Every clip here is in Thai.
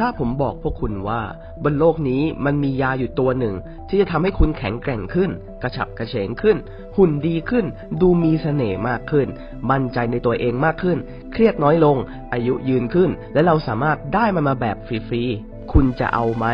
ถ้าผมบอกพวกคุณว่าบนโลกนี้มันมียาอยู่ตัวหนึ่ง ที่จะทำให้คุณแข็งแกร่งขึ้น กระฉับกระเฉงขึ้น หุ่นดีขึ้น ดูมีเสน่ห์มากขึ้น มั่นใจในตัวเองมากขึ้น เครียดน้อยลง อายุยืนขึ้น และเราสามารถได้มันมาแบบฟรีๆ คุณจะเอาไหม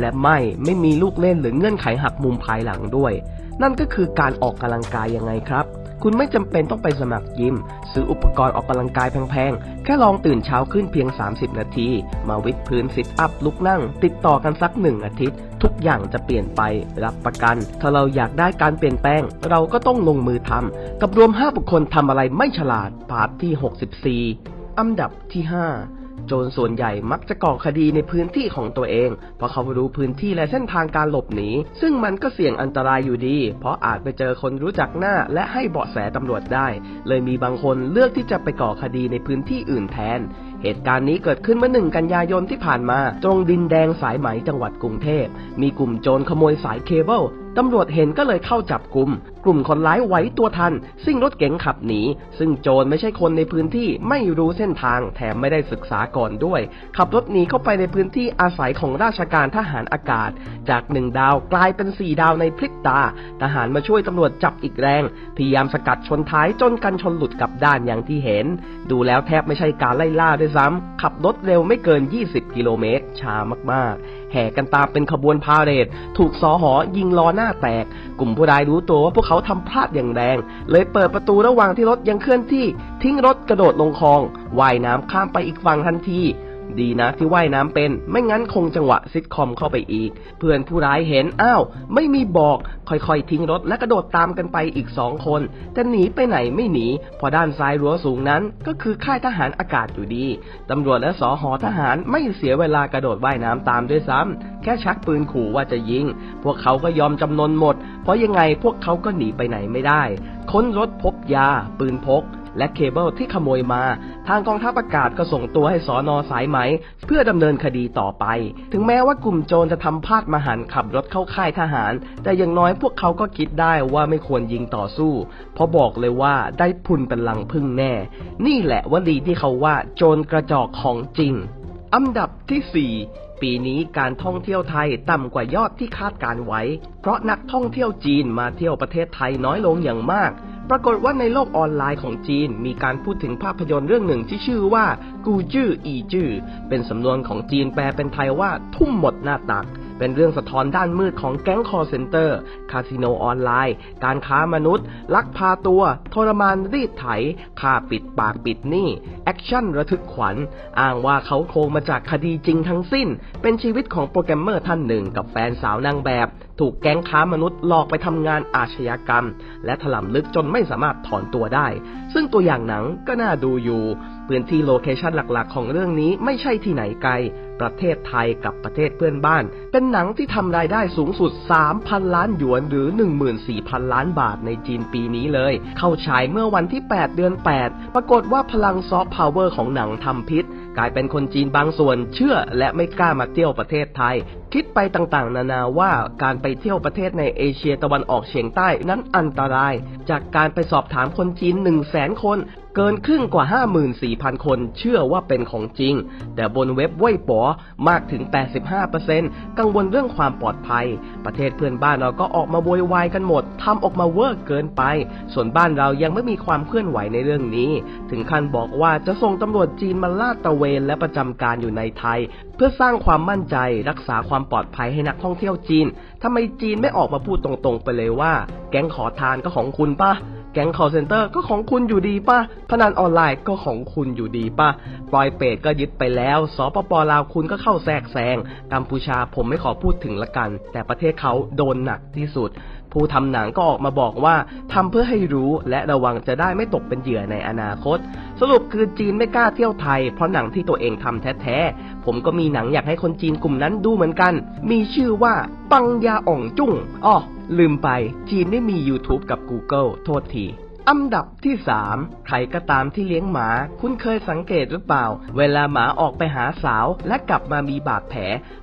และไม่ไม่มีลูกเล่นหรือเงื่อนไขหักมุมภายหลังด้วย นั่นก็คือการออกกำลังกายยังไงครับ คุณไม่จำเป็นต้องไปสมัครยิม ซื้ออุปกรณ์ออกกำลังกายแพงๆ แค่ลองตื่นเช้าขึ้นเพียง 30 นาที มาวิดพื้นซิทอัพลุกนั่ง ติดต่อกันสักหนึ่งอาทิตย์ ทุกอย่างจะเปลี่ยนไปรับประกัน ถ้าเราอยากได้การเปลี่ยนแปลง เราก็ต้องลงมือทำกับรวม 5 บุคคลทำอะไรไม่ฉลาด พาร์ทที่ 64 อันดับที่ 5 โจรส่วนใหญ่มักจะก่อคดีในพื้นที่ของตัวเอง เพราะเขารู้พื้นที่และเส้นทางการหลบหนี ซึ่งมันก็เสี่ยงอันตรายอยู่ดี เพราะอาจไปเจอคนรู้จักหน้าและให้เบาะแสตำรวจได้ เลยมีบางคนเลือกที่จะไปก่อคดีในพื้นที่อื่นแทน เหตุการณ์นี้เกิดขึ้นเมื่อหนึ่งกันยายนที่ผ่านมา ตรงดินแดงสายไหมจังหวัดกรุงเทพ มีกลุ่มโจรขโมยสายเคเบิล ตำรวจเห็นก็เลยเข้าจับกลุ่ม กลุ่มคนร้ายไหวตัวทัน ซิ่งรถเก๋งขับหนี ซึ่งโจรไม่ใช่คนในพื้นที่ไม่รู้เส้นทาง แถมไม่ได้ศึกษาก่อนด้วย ขับรถหนีเข้าไปในพื้นที่อาศัยของราชการทหารอากาศ จากหนึ่งดาวกลายเป็นสี่ดาวในพริบตา ทหารมาช่วยตำรวจจับอีกแรง พยายามสกัดชนท้ายจนกันชนหลุดกับด้านอย่างที่เห็น ดูแล้วแทบไม่ใช่การไล่ล่าด้วยซ้ำขับรถเร็วไม่เกิน 20 กิโลเมตรช้ามากๆ แห่กันตามเป็นขบวนพาเหรด ถูกสอหอยิงล้อหน้าแตก กลุ่มผู้ร้ายรู้ตัวว่าพวกเขาทำพลาดอย่างแรง เลยเปิดประตูระหว่างที่รถยังเคลื่อนที่ ทิ้งรถกระโดดลงคลองว่ายน้ำข้ามไปอีกฝั่งทันที ดีนะที่ว่ายน้ำเป็น ไม่งั้นคงจังหวะซิทคอมเข้าไปอีก เพื่อนผู้ร้ายเห็นอ้าว ไม่มีบอก ค่อยๆทิ้งรถและกระโดดตามกันไปอีกสองคนแต่หนีไปไหนไม่หนี พอด้านซ้ายรั้วสูงนั้น ก็คือค่ายทหารอากาศอยู่ดี ตำรวจและสอหอทหารไม่เสียเวลากระโดดว่ายน้ำตามด้วยซ้ำแค่ชักปืนขู่ว่าจะยิง พวกเขาก็ยอมจำนนหมด เพราะยังไงพวกเขาก็หนีไปไหนไม่ได้ ค้นรถพบยา ปืนพก และเคเบิลที่ขโมยมา ทางกองทัพอากาศก็ส่งตัวให้สอนอสายไหม เพื่อดำเนินคดีต่อไป ถึงแม้ว่ากลุ่มโจรจะทำพลาดมาหันขับรถเข้าค่ายทหาร แต่อย่างน้อยพวกเขาก็คิดได้ว่าไม่ควรยิงต่อสู้ เพราะบอกเลยว่าได้พุนเป็นลังพึ่งแน่ นี่แหละวลีที่เขาว่าโจรกระจอกของจริง อันดับที่ 4ปีนี้การท่องเที่ยวไทยต่ำกว่ายอดที่คาดการไว้ เพราะนักท่องเที่ยวจีนมาเที่ยวประเทศไทยน้อยลงอย่างมาก ปรากฏว่าในโลกออนไลน์ของจีน มีการพูดถึงภาพยนตร์เรื่องหนึ่งที่ชื่อว่า กูจื้ออีจื้อเป็นสำนวนของจีนแปลเป็นไทยว่าทุ่มหมดหน้าตัก เป็นเรื่องสะท้อนด้านมืดของแก๊งคอร์เซนเตอร์ คาสิโนออนไลน์ การค้ามนุษย์ ลักพาตัว ทรมานรีดไถฆ่าปิดปากปิดหนี้ แอคชั่นระทึกขวัญ อ้างว่าเขาโครงมาจากคดีจริงทั้งสิ้น เป็นชีวิตของโปรแกรมเมอร์ท่านหนึ่งกับแฟนสาวนางแบบ ถูกแก๊งค้ามนุษย์หลอกไปทำงานอาชญากรรม และถล่มลึกจนไม่สามารถถอนตัวได้ ซึ่งตัวอย่างหนังก็น่าดูอยู่ พื้นที่โลเคชันหลักๆ ของเรื่องนี้ไม่ใช่ที่ไหนไกล ประเทศไทยกับประเทศเพื่อนบ้าน เป็นหนังที่ทำรายได้สูงสุด 3,000 ล้านหยวนหรือ 14,000 ล้านบาทในจีนปีนี้เลย เข้าฉายเมื่อวันที่ 8 เดือน 8 ปรากฏว่าพลังซอฟต์พาวเวอร์ของหนังทำพิษ กลายเป็นคนจีนบางส่วนเชื่อและไม่กล้ามาเที่ยวประเทศไทย คิดไปต่างๆ นานาว่าการไปเที่ยวประเทศในเอเชียตะวันออกเฉียงใต้นั้นอันตราย จากการไปสอบถามคนจีน1 0 0 0 0แสนคน เกินครึ่งกว่า 54,000 คนเชื่อว่าเป็นของจริง แต่บนเว็บเว่ยป๋อมากถึง 85%กังวลเรื่องความปลอดภัย ประเทศเพื่อนบ้านเราก็ออกมาโวยวายกันหมดทำออกมาเวอร์เกินไป ส่วนบ้านเรายังไม่มีความเคลื่อนไหวในเรื่องนี้ ถึงขั้นบอกว่าจะส่งตำรวจจีนมาลาดตระเวนและประจำการอยู่ในไทย เพื่อสร้างความมั่นใจรักษาความปลอดภัยให้นักท่องเที่ยวจีนทำไมจีนไม่ออกมาพูดตรงๆไปเลยว่า แก๊งขอทานก็ของคุณป่ะ แก๊ง call center ก็ของคุณอยู่ดีป่ะ พนันออนไลน์ก็ของคุณอยู่ดีป่ะ ปลอยเปตก็ยึดไปแล้ว สปปลาวคุณก็เข้าแทรกแซง กัมพูชาผมไม่ขอพูดถึงละกัน แต่ประเทศเขาโดนหนักที่สุด ผู้ทำหนังก็ออกมาบอกว่าทำเพื่อให้รู้และระวังจะได้ไม่ตกเป็นเหยื่อในอนาคต สรุปคือจีนไม่กล้าเที่ยวไทย เพราะหนังที่ตัวเองทำแท้ๆ ผมก็มีหนังอยากให้คนจีนกลุ่มนั้นดูเหมือนกัน มีชื่อว่าปังยาอ่องจุ้งอ้อ ลืมไปจีนไม่มี YouTube กับ Google โทษทีอันดับที่ 3 ใครก็ตามที่เลี้ยงหมา คุณเคยสังเกตหรือเปล่า เวลาหมาออกไปหาสาวและกลับมามีบาดแผล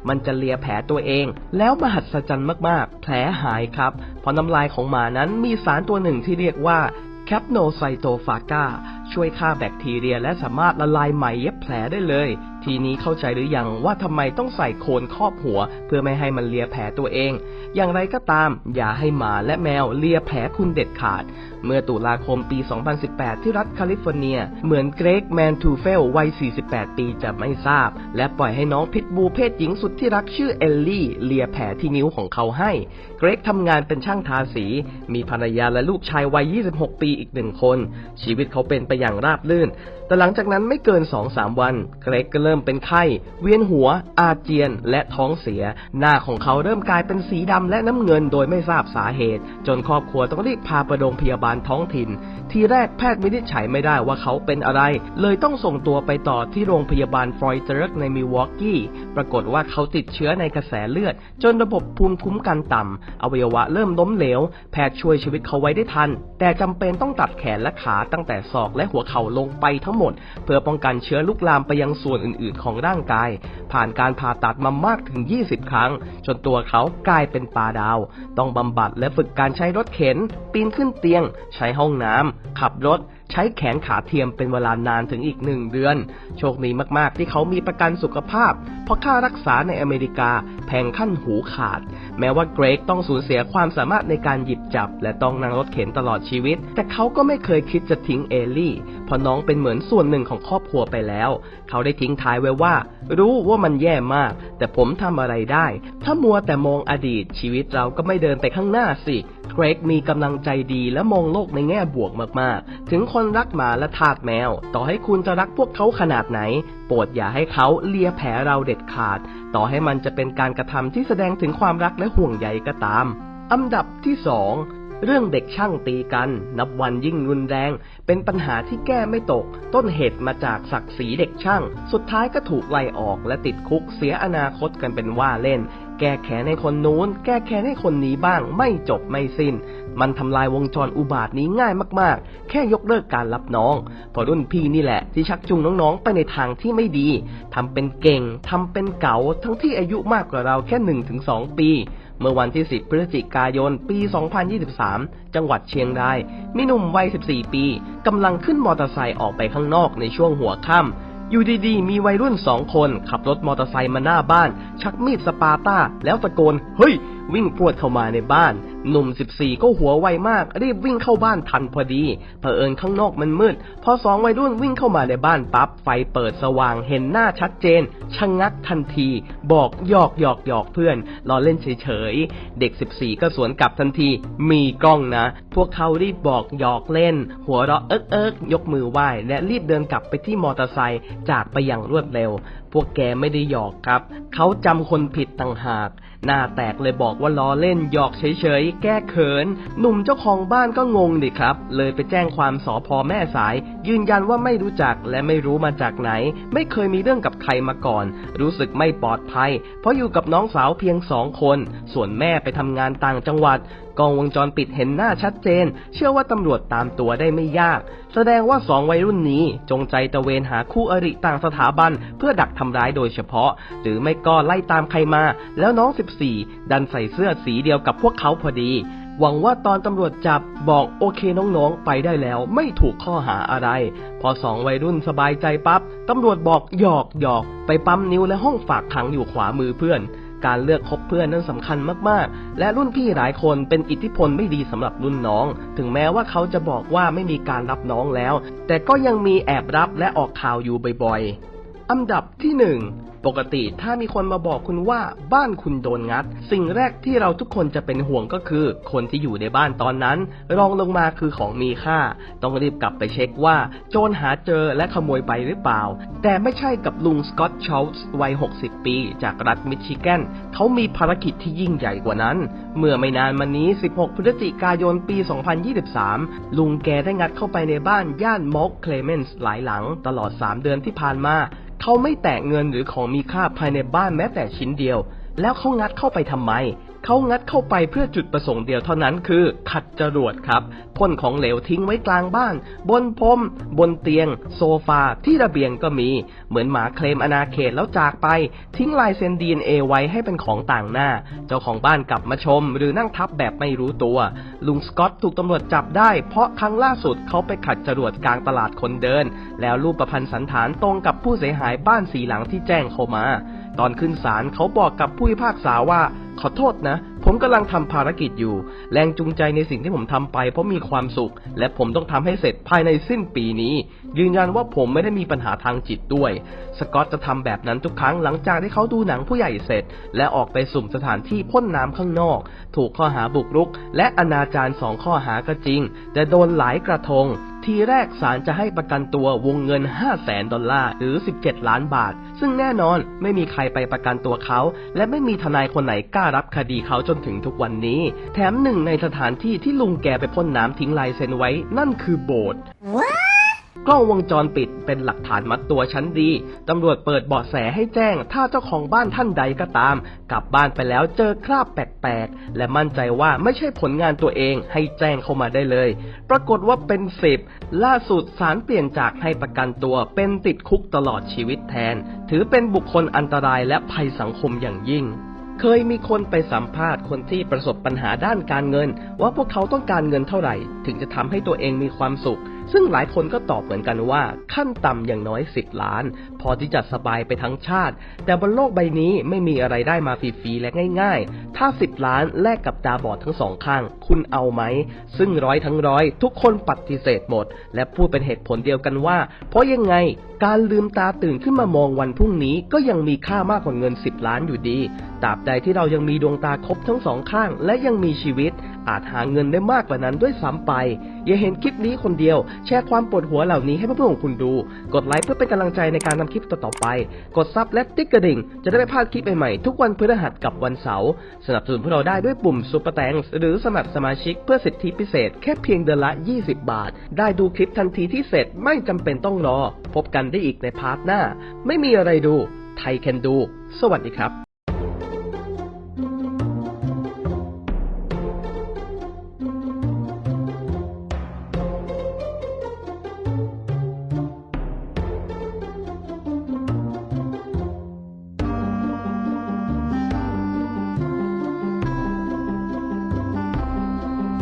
มันจะเลียแผลตัวเอง แล้วมหัศจรรย์มากๆ แผลหายครับ เพราะน้ำลายของหมานั้นมีสารตัวหนึ่งที่เรียกว่าแคปโนไซโตฟากา ช่วยฆ่าแบคทีเรียและสามารถละลายไหมเย็บแผลได้เลย ทีนี้เข้าใจหรือยังว่าทำไมต้องใส่โคนครอบหัว เพื่อไม่ให้มันเลียแผลตัวเอง อย่างไรก็ตาม อย่าให้หมาและแมวเลียแผลคุณเด็ดขาด เมื่อตุลาคมปี 2018 ที่รัฐแคลิฟอร์เนีย เหมือนเกรกแมนทูเฟลวัย 48 ปีจะไม่ทราบ และปล่อยให้น้องพิทบูเพศหญิงสุดที่รักชื่อเอลลี่เลียแผลที่นิ้วของเขาให้ เกรกทำงานเป็นช่างทาสี มีภรรยาและลูกชายวัย 26 ปีอีกหนึ่งคน ชีวิตเขาเป็นไปอย่างราบรื่น แต่หลังจากนั้นไม่เกิน 2-3 วัน เกรกก็เริ่มเป็นไข้ เวียนหัว อาเจียน และท้องเสีย หน้าของเขาเริ่มกลายเป็นสีดำและน้ำเงินโดยไม่ทราบสาเหตุ จนครอบครัวต้องรีบพาไปโรงพยาบาลท้องถิ่น ทีแรกแพทย์วินิจฉัยไม่ได้ว่าเขาเป็นอะไร เลยต้องส่งตัวไปต่อที่โรงพยาบาลฟรอยเติร์ในมิวอกกี้ ปรากฏว่าเขาติดเชื้อในกระแสเลือด จนระบบภูมิคุ้มกันต่ำอวัยวะเริ่มล้มเหลว แพทย์ช่วยชีวิตเขาไว้ได้ทัน แต่จำเป็นต้องตัดแขนและขาตั้งแต่ศอกและหัวเข่าลงไปทั้งหมด เพื่อป้องกันเชื้อลุกลามไปยังส่วนอื่นๆ ของร่างกาย ผ่านการผ่าตัดมามากถึง 20 ครั้ง จนตัวเขากลายเป็นปลาดาว ต้องบำบัดและฝึกการใช้รถเข็น ปีนขึ้นเตียง ใช้ห้องน้ำขับรถ ใช้แขนขาเทียมเป็นเวลานานถึงอีกหนึ่งเดือน โชคดีมากๆ ที่เขามีประกันสุขภาพ เพราะค่ารักษาในอเมริกาแพงขั้นหูขาด แม้ว่าเกรกต้องสูญเสียความสามารถในการหยิบจับ และต้องนั่งรถเข็นตลอดชีวิต แต่เขาก็ไม่เคยคิดจะทิ้งเอลลี่เพราะน้องเป็นเหมือนส่วนหนึ่งของครอบครัวไปแล้ว เขาได้ทิ้งท้ายไว้ว่า รู้ว่ามันแย่มาก แต่ผมทำอะไรได้ ถ้ามัวแต่มองอดีตชีวิตเราก็ไม่เดินไปข้างหน้าสิเกรกมีกำลังใจดีและมองโลกในแง่บวกมากๆ ถึงคนรักหมาและทาสแมว ต่อให้คุณจะรักพวกเขาขนาดไหน โปรดอย่าให้เขาเลียแผลเราเด็ดขาด ต่อให้มันจะเป็นการกระทำที่แสดงถึงความรักและห่วงใยก็ตาม อันดับที่สองเรื่องเด็กช่างตีกัน นับวันยิ่งรุนแรง เป็นปัญหาที่แก้ไม่ตก ต้นเหตุมาจากศักดิ์ศรีเด็กช่าง สุดท้ายก็ถูกไล่ออกและติดคุกเสียอนาคตกันเป็นว่าเล่น แก้แค้นให้คนนู้น แก้แค้นให้คนนี้บ้าง ไม่จบไม่สิน้น มันทำลายวงจรอุบาทนี้ง่ายมากๆ แค่ยกเลิกการรับน้องเพอรุ่นพี่นี่แหละที่ชักจูงน้องๆ ไปในทางที่ไม่ดีทำเป็นเก่งทำเป็นเก๋าทั้งที่อายุมากกว่าเราแค่ 1-2 ปีเมื่อวันที่ 10 พฤศจิกายน ปี 2023 จังหวัดเชียงราย มีหนุ่มวัย 14 ปี กำลังขึ้นมอเตอร์ไซค์ออกไปข้างนอกในช่วงหัวค่ำ อยู่ดีๆ มีวัยรุ่นสองคนขับรถมอเตอร์ไซค์มาหน้าบ้าน ชักมีดสปาต้า แล้วตะโกน เฮ้ย วิ่งพวดเข้ามาในบ้าน หนุ่ม 14 ก็หัวไวมาก รีบวิ่งเข้าบ้านทันพอดีเผอิญข้างนอกมันมืด พอสองวัยรุ่นวิ่งเข้ามาในบ้านปั๊บไฟเปิดสว่างเห็นหน้าชัดเจน ชะงงักทันที บอกหยอกหยอกหยอกเพื่อนล้อเล่นเฉยๆ เด็ก 14 ก็สวนกลับทันที มีกล้องนะ พวกเขารีบบอกหยอกเล่น หัวเราะเอิกเอิกยกมือไหว้และรีบเดินกลับไปที่มอเตอร์ไซค์จากไปอย่างรวดเร็ว พวกแกไม่ได้หยอกครับ เขาจำคนผิดต่างหาก หน้าแตกเลยบอกว่าล้อเล่นหยอกเฉยๆ แก้เขิน หนุ่มเจ้าของบ้านก็งงดิครับ เลยไปแจ้งความสอพอแม่สาย ยืนยันว่าไม่รู้จักและไม่รู้มาจากไหน ไม่เคยมีเรื่องกับใครมาก่อน รู้สึกไม่ปลอดภัย เพราะอยู่กับน้องสาวเพียงสองคน ส่วนแม่ไปทำงานต่างจังหวัดกล้องวงจรปิดเห็นหน้าชัดเจน เชื่อว่าตำรวจตามตัวได้ไม่ยาก แสดงว่าสองวัยรุ่นนี้จงใจตะเวนหาคู่อริต่างสถาบัน เพื่อดักทำร้ายโดยเฉพาะ หรือไม่ก็ไล่ตามใครมา แล้วน้อง 14 ดันใส่เสื้อสีเดียวกับพวกเขาพอดี หวังว่าตอนตำรวจจับบอกโอเคน้องๆ ไปได้แล้วไม่ถูกข้อหาอะไร พอสองวัยรุ่นสบายใจปับ๊บตำรวจบอกหยอกหยอกไปปั๊มนิ้วและห้องฝากขังอยู่ขวามือเพื่อน การเลือกคบเพื่อนนั้นสำคัญมากๆ และรุ่นพี่หลายคนเป็นอิทธิพลไม่ดีสำหรับรุ่นน้อง ถึงแม้ว่าเขาจะบอกว่าไม่มีการรับน้องแล้ว แต่ก็ยังมีแอบรับและออกข่าวอยู่บ่อยๆ อันดับที่หนึ่ง ปกติถ้ามีคนมาบอกคุณว่าบ้านคุณโดนงัด สิ่งแรกที่เราทุกคนจะเป็นห่วงก็คือ คนที่อยู่ในบ้านตอนนั้น รองลงมาคือของมีค่า ต้องรีบกลับไปเช็คว่า โจรหาเจอและขโมยไปหรือเปล่า แต่ไม่ใช่กับลุงสกอตชอลส์วัย 60 ปี จากรัฐมิชิแกนเขามีภารกิจที่ยิ่งใหญ่กว่านั้น เมื่อไม่นานมานี้ 16 พฤศจิกายนปี 2023 ลุงแกได้งัดเข้าไปในบ้านย่านมอกเคลเมนส์หลายหลัง ตลอด 3 เดือนที่ผ่านมา เขาไม่แตะเงินหรือของมีค่าภายในบ้านแม้แต่ชิ้นเดียว แล้วเขางัดเข้าไปทำไม เขางัดเข้าไปเพื่อจุดประสงค์เดียวเท่านั้นคือ ขัดจรวดครับพ่นของเหลวทิ้งไว้กลางบ้าน บนพรมบนเตียง โซฟาที่ระเบียงก็มี เหมือนหมาเคลมอนาเขตแล้วจากไป ทิ้งลายเซ็นดีเอไว้ให้เป็นของต่างหน้า เจ้าของบ้านกลับมาชม หรือนั่งทับแบบไม่รู้ตัว ลุงสกอตถูกตำรวจจับได้ เพราะครั้งล่าสุดเขาไปขัดจรวดกลางตลาดคนเดิน แล้วรูปประพันธ์สันฐานตรงกับผู้เสียหายบ้านสีหลังที่แจ้งเข้ามา ตอนขึ้นศาลเขาบอกกับผู้พิพากษาว่า ขอโทษนะ ผมกำลังทำภารกิจอยู่ แรงจูงใจในสิ่งที่ผมทำไป เพราะมีความสุข และผมต้องทำให้เสร็จภายในสิ้นปีนี้ ยืนยันว่าผมไม่ได้มีปัญหาทางจิตด้วย สกอตจะทำแบบนั้นทุกครั้งหลังจากที่เขาดูหนังผู้ใหญ่เสร็จ และออกไปสุ่มสถานที่พ่นน้ำข้างนอก ถูกข้อหาบุกรุก และอนาจารสองข้อหาก็จริง แต่โดนหลายกระทง ทีแรกศาลจะให้ประกันตัววงเงิน 5 0 0แสนดอลลาร์หรือ 17 ล้านบาท ซึ่งแน่นอนไม่มีใครไปประกันตัวเขา และไม่มีทนายคนไหนกล้ารับคดีเขาจนถึงทุกวันนี้ แถมหนึ่งในสถานที่ที่ลุงแกไปพ่นน้ำทิ้งลายเซ็นไว้นั่นคือโบสถ์ กล้องวงจรปิดเป็นหลักฐานมัดตัวชั้นดี ตำรวจเปิดเบาะแสให้แจ้ง ถ้าเจ้าของบ้านท่านใดก็ตาม กลับบ้านไปแล้วเจอคราบแปลกๆ และมั่นใจว่าไม่ใช่ผลงานตัวเองให้แจ้งเข้ามาได้เลย ปรากฏว่าเป็นสิบล่าสุดศาลเปลี่ยนจากให้ประกันตัวเป็นติดคุกตลอดชีวิตแทน ถือเป็นบุคคลอันตรายและภัยสังคมอย่างยิ่งเคยมีคนไปสัมภาษณ์คนที่ประสบปัญหาด้านการเงิน ว่าพวกเขาต้องการเงินเท่าไหร่ ถึงจะทำให้ตัวเองมีความสุข ซึ่งหลายคนก็ตอบเหมือนกันว่า ขั้นต่ำอย่างน้อย 10 ล้าน พอที่จะสบายไปทั้งชาติ แต่บนโลกใบนี้ไม่มีอะไรได้มาฟรีๆและง่าย ๆ ถ้า 10 ล้านแลกกับตาบอดทั้งสองข้าง คุณเอาไหม ซึ่งร้อยทั้งร้อย ทุกคนปฏิเสธหมด และพูดเป็นเหตุผลเดียวกันว่า เพราะยังไงการลืมตาตื่นขึ้นมามองวันพรุ่งนี้ก็ยังมีค่ามากกว่าเงิน 10 ล้านอยู่ดี ตราบใดที่เรายังมีดวงตาครบทั้งสองข้าง และยังมีชีวิต อาจหาเงินได้มากกว่านั้นด้วยซ้ำไป อย่าเห็นคลิปนี้คนเดียว แชร์ความปวดหัวเหล่านี้ให้เพื่อนๆของคุณดู กดไลค์เพื่อเป็นกำลังใจในการทำคลิปต่อๆไป กดซับและติ๊กกระดิ่ง จะได้ไม่พลาดคลิปใหม่ๆทุกวันพฤหัสกับวันเสาร์สนับสนุนพวกเราได้ด้วยปุ่มซุปเปอร์แตงหรือสมัครสมาชิกเพื่อสิทธิพิเศษ แค่เพียงเดือนละ 20 บาท ได้ดูคลิปทันทีที่เสร็จไม่จำเป็นต้องรอ พบกันได้อีกในพาร์ทหน้า ไม่มีอะไรดูไทยแคนดู สวัสดีครับ